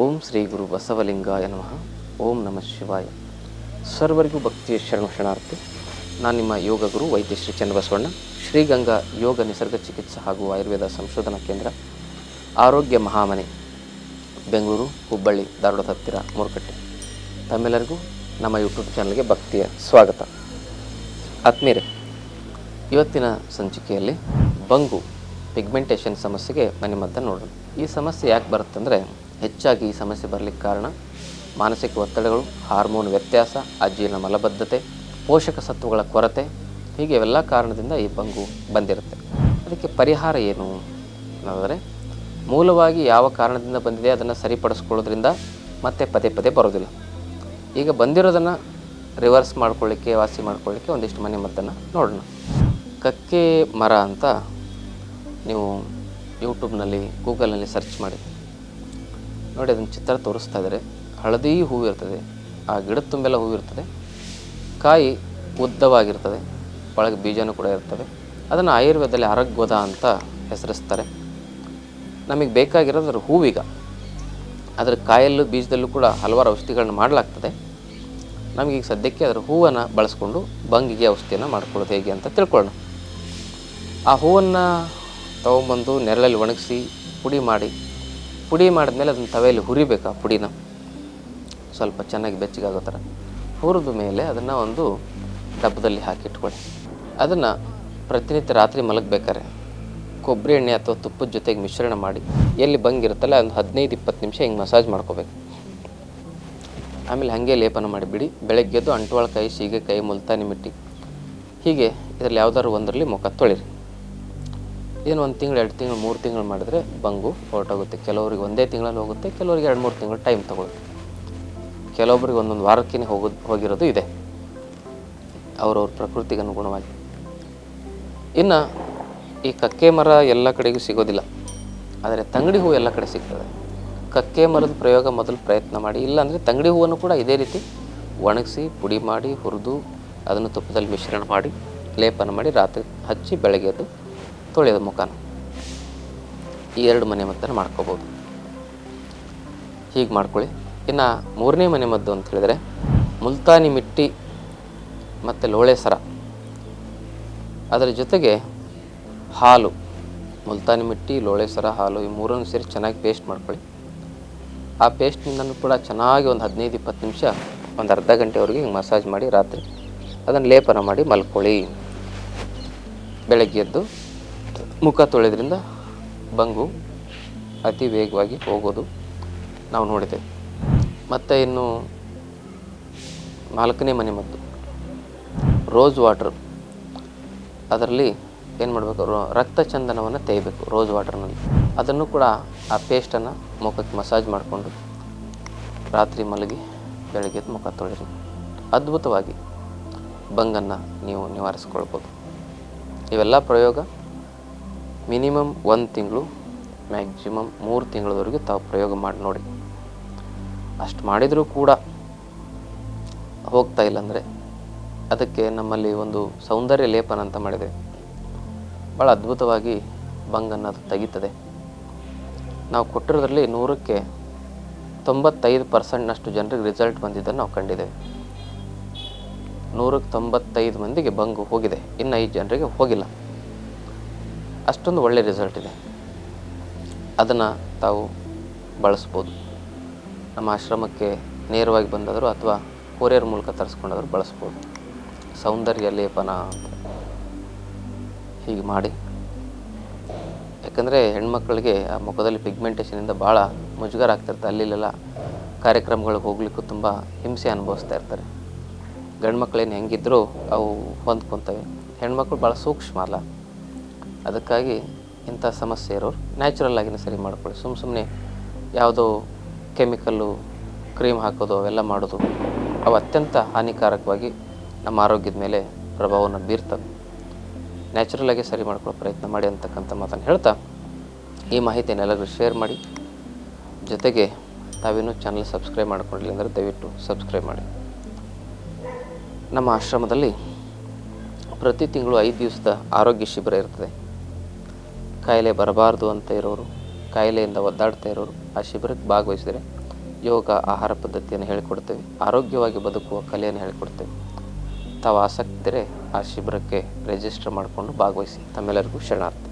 ಓಂ ಶ್ರೀ ಗುರು ಬಸವಲಿಂಗಾಯ ನಮಃ. ಓಂ ನಮಃ ಶಿವಾಯ. ಸರ್ವರಿಗೂ ಭಕ್ತಿಯ ಶರಣ ಶರಣಾರ್ಥಿ. ನಾನು ನಿಮ್ಮ ಯೋಗ ಗುರು ವೈದ್ಯ ಶ್ರೀ ಚನ್ನಬಸವಣ್ಣ ಶ್ರೀಗಂಗಾ ಯೋಗ ನಿಸರ್ಗ ಚಿಕಿತ್ಸೆ ಹಾಗೂ ಆಯುರ್ವೇದ ಸಂಶೋಧನಾ ಕೇಂದ್ರ, ಆರೋಗ್ಯ ಮಹಾಮನೆ, ಬೆಂಗಳೂರು, ಹುಬ್ಬಳ್ಳಿ, ಧಾರವಾಡದ ಹತ್ತಿರ ಮೂರುಕಟ್ಟೆ. ತಮ್ಮೆಲ್ಲರಿಗೂ ನಮ್ಮ ಯೂಟ್ಯೂಬ್ ಚಾನಲ್ಗೆ ಭಕ್ತಿಯ ಸ್ವಾಗತ. ಆತ್ಮೀಯರೇ, ಇವತ್ತಿನ ಸಂಚಿಕೆಯಲ್ಲಿ ಬಂಗು ಪಿಗ್ಮೆಂಟೇಷನ್ ಸಮಸ್ಯೆಗೆ ಮನೆ ಮದ್ದನ್ನು ನೋಡೋಣ. ಈ ಸಮಸ್ಯೆ ಯಾಕೆ ಬರುತ್ತಂದರೆ ಹೆಚ್ಚಾಗಿ ಈ ಸಮಸ್ಯೆ ಬರಲಿಕ್ಕೆ ಕಾರಣ ಮಾನಸಿಕ ಒತ್ತಡಗಳು, ಹಾರ್ಮೋನ್ ವ್ಯತ್ಯಾಸ, ಅಜೀರ್ಣ ಮಲಬದ್ಧತೆ, ಪೋಷಕ ಸತ್ವಗಳ ಕೊರತೆ, ಹೀಗೆ ಇವೆಲ್ಲ ಕಾರಣದಿಂದ ಈ ಬಂಗು ಬಂದಿರುತ್ತೆ. ಅದಕ್ಕೆ ಪರಿಹಾರ ಏನು ಅನ್ನೋದಾದರೆ, ಮೂಲವಾಗಿ ಯಾವ ಕಾರಣದಿಂದ ಬಂದಿದೆ ಅದನ್ನು ಸರಿಪಡಿಸ್ಕೊಳ್ಳೋದ್ರಿಂದ ಮತ್ತೆ ಪದೇ ಪದೇ ಬರೋದಿಲ್ಲ. ಈಗ ಬಂದಿರೋದನ್ನು ರಿವರ್ಸ್ ಮಾಡ್ಕೊಳ್ಳಿಕ್ಕೆ, ವಾಸಿ ಮಾಡ್ಕೊಳ್ಳಿಕ್ಕೆ ಒಂದಿಷ್ಟು ಮನೆ ಮದ್ದನ್ನು ನೋಡೋಣ. ಕಕ್ಕೆ ಮರ ಅಂತ ನೀವು ಯೂಟ್ಯೂಬ್ನಲ್ಲಿ ಗೂಗಲ್ನಲ್ಲಿ ಸರ್ಚ್ ಮಾಡಿ. ನೋಡಿ, ಅದನ್ನು ಚಿತ್ರ ತೋರಿಸ್ತಾ ಇದ್ದಾರೆ ಹಳದಿ ಹೂವು ಇರ್ತದೆ. ಆ ಗಿಡದ ತುಂಬೆಲ್ಲ ಹೂವು ಇರ್ತದೆ. ಕಾಯಿ ಉದ್ದವಾಗಿರ್ತದೆ. ಒಳಗೆ ಬೀಜನೂ ಕೂಡ ಇರ್ತದೆ ಅದನ್ನು ಆಯುರ್ವೇದದಲ್ಲಿ ಅರಗ್ವದ ಅಂತ ಹೆಸರಿಸ್ತಾರೆ. ನಮಗೆ ಬೇಕಾಗಿರೋದು ಅದರ ಹೂವಿಗ. ಅದರ ಕಾಯಲ್ಲೂ ಬೀಜದಲ್ಲೂ ಕೂಡ ಹಲವಾರು ಔಷಧಿಗಳನ್ನ ಮಾಡಲಾಗ್ತದೆ. ನಮಗೀಗ ಸದ್ಯಕ್ಕೆ ಅದರ ಹೂವನ್ನು ಬಳಸ್ಕೊಂಡು ಬಂಗಿಗೆ ಔಷಧಿಯನ್ನು ಮಾಡ್ಕೊಳ್ಳೋದು ಹೇಗೆ ಅಂತ ತಿಳ್ಕೊಳ್ಳೋಣ. ಆ ಹೂವನ್ನು ತೊಗೊಂಬಂದು ನೆರಳಲ್ಲಿ ಒಣಗಿಸಿ ಪುಡಿ ಮಾಡಿ ಪುಡಿ ಮಾಡಿದ್ಮೇಲೆ ಅದನ್ನು ತವೆಯಲ್ಲಿ ಹುರಿಬೇಕು ಆ ಪುಡಿನ. ಸ್ವಲ್ಪ ಚೆನ್ನಾಗಿ ಬೆಚ್ಚಗಾಗೋ ಥರ. ಹುರಿದ ಮೇಲೆ ಅದನ್ನು ಒಂದು ಡಬ್ಬದಲ್ಲಿ ಹಾಕಿಟ್ಕೊಳ್ಳಿ. ಅದನ್ನು ಪ್ರತಿನಿತ್ಯ ರಾತ್ರಿ ಮಲಗಬೇಕಾರೆ ಕೊಬ್ಬರಿ ಎಣ್ಣೆ ಅಥವಾ ತುಪ್ಪದ ಜೊತೆಗೆ ಮಿಶ್ರಣ ಮಾಡಿ ಎಲ್ಲಿ ಬಂಗಿರುತ್ತಲ್ಲ ಒಂದು ಹದಿನೈದು ಇಪ್ಪತ್ತು ನಿಮಿಷ ಹಿಂಗೆ ಮಸಾಜ್ ಮಾಡ್ಕೋಬೇಕು. ಆಮೇಲೆ ಹಾಗೆ ಲೇಪನ ಮಾಡಿಬಿಡಿ ಬೆಳಗ್ಗೆದ್ದು ಅಂಟುವಾಳಕಾಯಿ ಕೈ ಮುಲ್ತಾನಿ ಮಿಟ್ಟಿ. ಹೀಗೆ ಇದರಲ್ಲಿ ಯಾವುದಾದ್ರು ಒಂದರಲ್ಲಿ ಮುಖ ತೊಳಿರಿ. ಏನು ಒಂದು ತಿಂಗಳು, ಎರಡು ತಿಂಗಳು, ಮೂರು ತಿಂಗಳು ಮಾಡಿದ್ರೆ ಬಂಗು ಹೊರಟೋಗುತ್ತೆ. ಕೆಲವರಿಗೆ ಒಂದೇ ತಿಂಗಳಲ್ಲಿ ಹೋಗುತ್ತೆ, ಕೆಲವರಿಗೆ ಎರಡು, ಮೂರು ತಿಂಗಳು ಟೈಮ್ ತೊಗೊಳುತ್ತೆ. ಕೆಲವೊಬ್ಬರಿಗೆ ಒಂದೊಂದು ವಾರಕ್ಕೇ ಹೋಗೋದು ಹೋಗಿರೋದು ಇದೆ. ಅವ್ರವ್ರ ಪ್ರಕೃತಿಗೆ ಅನುಗುಣವಾಗಿ. ಇನ್ನು ಈ ಕಕ್ಕೆ ಮರ ಎಲ್ಲ ಕಡೆಗೂ ಸಿಗೋದಿಲ್ಲ. ಆದರೆ ತಂಗಡಿ ಹೂವು ಎಲ್ಲ ಕಡೆ ಸಿಗ್ತದೆ. ಕಕ್ಕೆ ಮರದ ಪ್ರಯೋಗ ಮೊದಲು ಪ್ರಯತ್ನ ಮಾಡಿ, ಇಲ್ಲಾಂದರೆ ತಂಗಡಿ ಹೂವನ್ನು ಕೂಡ ಇದೇ ರೀತಿ ಒಣಗಿಸಿ, ಪುಡಿ ಮಾಡಿ, ಹುರಿದು, ಅದನ್ನು ತುಪ್ಪದಲ್ಲಿ ಮಿಶ್ರಣ ಮಾಡಿ, ಲೇಪನ ಮಾಡಿ ರಾತ್ರಿ ಹಚ್ಚಿ ಬೆಳಗ್ಗೆ ಎದ್ದು ತೊಳೆಯೋದು ಮುಖಾನ ಈ ಎರಡು ಮನೆ ಮದ್ದನ್ನು ಮಾಡ್ಕೋಬೋದು. ಹೀಗೆ ಮಾಡ್ಕೊಳ್ಳಿ. ಇನ್ನು ಮೂರನೇ ಮನೆ ಮದ್ದು ಅಂತ ಹೇಳಿದರೆ ಮುಲ್ತಾನಿ ಮಿಟ್ಟಿ ಮತ್ತು ಲೋಳೆ ಸರ. ಅದರ ಜೊತೆಗೆ ಹಾಲು, ಮುಲ್ತಾನಿ ಮಿಟ್ಟಿ, ಲೋಳೆ ಸರ, ಹಾಲು ಈ ಮೂರನ್ನು ಸೇರಿ ಚೆನ್ನಾಗಿ ಪೇಸ್ಟ್ ಮಾಡ್ಕೊಳ್ಳಿ. ಆ ಪೇಸ್ಟ್ನಿಂದನೂ ಕೂಡ ಚೆನ್ನಾಗಿ ಒಂದು ಹದಿನೈದು ಇಪ್ಪತ್ತು ನಿಮಿಷ ಒಂದು ಅರ್ಧ ಗಂಟೆವರೆಗೆ ಹಿಂಗೆ ಮಸಾಜ್ ಮಾಡಿ ರಾತ್ರಿ ಅದನ್ನು ಲೇಪನ ಮಾಡಿ ಮಲ್ಕೊಳ್ಳಿ. ಬೆಳಗ್ಗೆ ಎದ್ದು ಮುಖ ತೊಳೆದ್ರಿಂದ ಬಂಗು ಅತಿ ವೇಗವಾಗಿ ಹೋಗೋದು ನಾವು ನೋಡಿದ್ದೇವೆ. ಮತ್ತು ಇನ್ನು ನಾಲ್ಕನೇ ಮನೆ ಮದ್ದು ರೋಸ್ ವಾಟ್ರ್ ಅದರಲ್ಲಿ ಏನು ಮಾಡಬೇಕು? ರಕ್ತ ಚಂದನವನ್ನು ತೆಗಿಬೇಕು ರೋಸ್ ವಾಟರ್ನಲ್ಲಿ ಅದನ್ನು ಕೂಡ ಆ ಪೇಸ್ಟನ್ನು ಮುಖಕ್ಕೆ ಮಸಾಜ್ ಮಾಡಿಕೊಂಡು ರಾತ್ರಿ ಮಲಗಿ ಬೆಳಗ್ಗೆ ಮುಖ ತೊಳೆಯಿರಿ. ಅದ್ಭುತವಾಗಿ ಬಂಗನ್ನು ನೀವು ನಿವಾರಿಸ್ಕೊಳ್ಬೋದು. ಇವೆಲ್ಲ ಪ್ರಯೋಗ ಮಿನಿಮಮ್ ಒಂದು ತಿಂಗಳು, ಮ್ಯಾಕ್ಸಿಮಮ್ ಮೂರು ತಿಂಗಳವರೆಗೆ ತಾವು ಪ್ರಯೋಗ ಮಾಡಿ ನೋಡಿ. ಅಷ್ಟು ಮಾಡಿದರೂ ಕೂಡ ಹೋಗ್ತಾ ಇಲ್ಲ ಅಂದರೆ ಅದಕ್ಕೆ ನಮ್ಮಲ್ಲಿ ಒಂದು ಸೌಂದರ್ಯ ಲೇಪನ ಅಂತ ಮಾಡಿದೆ. ಭಾಳ ಅದ್ಭುತವಾಗಿ ಬಂಗನ್ನು ಅದು ತೆಗೀತದೆ. ನಾವು ಕೊಟ್ಟಿರೋದ್ರಲ್ಲಿ ನೂರಕ್ಕೆ ತೊಂಬತ್ತೈದು ಪರ್ಸೆಂಟ್ನಷ್ಟು ಜನರಿಗೆ ರಿಸಲ್ಟ್ ಬಂದಿದ್ದನ್ನು ನಾವು ಕಂಡಿದ್ದೇವೆ. ನೂರಕ್ಕೆ ತೊಂಬತ್ತೈದು ಮಂದಿಗೆ ಬಂಗು ಹೋಗಿದೆ. ಇನ್ನು ಐದು ಜನರಿಗೆ ಹೋಗಿಲ್ಲ. ಅಷ್ಟೊಂದು ಒಳ್ಳೆ ರಿಸಲ್ಟ್ ಇದೆ. ಅದನ್ನು ತಾವು ಬಳಸ್ಬೋದು. ನಮ್ಮ ಆಶ್ರಮಕ್ಕೆ ನೇರವಾಗಿ ಬಂದಾದರೂ ಅಥವಾ ಕೊರಿಯರ್ ಮೂಲಕ ತರಿಸ್ಕೊಂಡಾದ್ರು ಬಳಸ್ಬೋದು. ಸೌಂದರ್ಯ ಲೇಪನ ಅಂತ ಹೀಗೆ ಮಾಡಿ. ಯಾಕಂದರೆ ಹೆಣ್ಮಕ್ಳಿಗೆ ಆ ಮುಖದಲ್ಲಿ ಪಿಗ್ಮೆಂಟೇಷನಿಂದ ಭಾಳ ಮುಜುಗರ ಆಗ್ತಿರ್ತಾರೆ ಅಲ್ಲಿಲ್ಲೆಲ್ಲ ಕಾರ್ಯಕ್ರಮಗಳಿಗೆ ಹೋಗ್ಲಿಕ್ಕೂ ತುಂಬ ಹಿಂಸೆ ಅನುಭವಿಸ್ತಾ ಇರ್ತಾರೆ. ಗಂಡು ಮಕ್ಕಳೇನು ಹೆಂಗಿದ್ರೂ ಅವು ಹೊಂದ್ಕೊತವೆ. ಹೆಣ್ಮಕ್ಳು ಭಾಳ ಸೂಕ್ಷ್ಮ ಅಲ್ಲ. ಅದಕ್ಕಾಗಿ ಇಂಥ ಸಮಸ್ಯೆ ಇರೋರು ನ್ಯಾಚುರಲ್ ಆಗಿನೇ ಸರಿ ಮಾಡ್ಕೊಳ್ಳಿ. ಸುಮ್ಮ ಸುಮ್ಮನೆ ಯಾವುದೋ ಕೆಮಿಕಲ್ಲು ಕ್ರೀಮ್ ಹಾಕೋದು, ಅವೆಲ್ಲ ಮಾಡೋದು, ಅವು ಅತ್ಯಂತ ಹಾನಿಕಾರಕವಾಗಿ ನಮ್ಮ ಆರೋಗ್ಯದ ಮೇಲೆ ಪ್ರಭಾವವನ್ನು ಬೀರ್ತವೆ. ನ್ಯಾಚುರಲಾಗಿ ಸರಿ ಮಾಡ್ಕೊಳ್ಳೋ ಪ್ರಯತ್ನ ಮಾಡಿ ಅಂತಕ್ಕಂಥ ಮಾತನ್ನು ಹೇಳ್ತಾ ಈ ಮಾಹಿತಿಯನ್ನು ಎಲ್ಲರಿಗೂ ಶೇರ್ ಮಾಡಿ. ಜೊತೆಗೆ ತಾವೇನು ಚಾನಲ್ ಸಬ್ಸ್ಕ್ರೈಬ್ ಮಾಡ್ಕೊಂಡಿಲ್ಲ ಅಂದರೆ ದಯವಿಟ್ಟು ಸಬ್ಸ್ಕ್ರೈಬ್ ಮಾಡಿ. ನಮ್ಮ ಆಶ್ರಮದಲ್ಲಿ ಪ್ರತಿ ತಿಂಗಳು ಐದು ದಿವಸದ ಆರೋಗ್ಯ ಶಿಬಿರ ಇರ್ತದೆ. ಕಾಯಿಲೆ ಬರಬಾರ್ದು ಅಂತ ಇರೋರು, ಕಾಯಿಲೆಯಿಂದ ಒದ್ದಾಡ್ತಾ ಇರೋರು ಆ ಶಿಬಿರಕ್ಕೆ ಭಾಗವಹಿಸಿದರೆ ಯೋಗ ಆಹಾರ ಪದ್ಧತಿಯನ್ನು ಹೇಳಿಕೊಡ್ತೇವೆ, ಆರೋಗ್ಯವಾಗಿ ಬದುಕುವ ಕಲೆಯನ್ನು ಹೇಳಿಕೊಡ್ತೇವೆ. ತಾವು ಆಸಕ್ತಿ ಇದ್ದರೆ ಆ ಶಿಬಿರಕ್ಕೆ ರಿಜಿಸ್ಟರ್ ಮಾಡಿಕೊಂಡು ಭಾಗವಹಿಸಿ, ತಮ್ಮೆಲ್ಲರಿಗೂ ಶರಣಾರ್ಥಿ.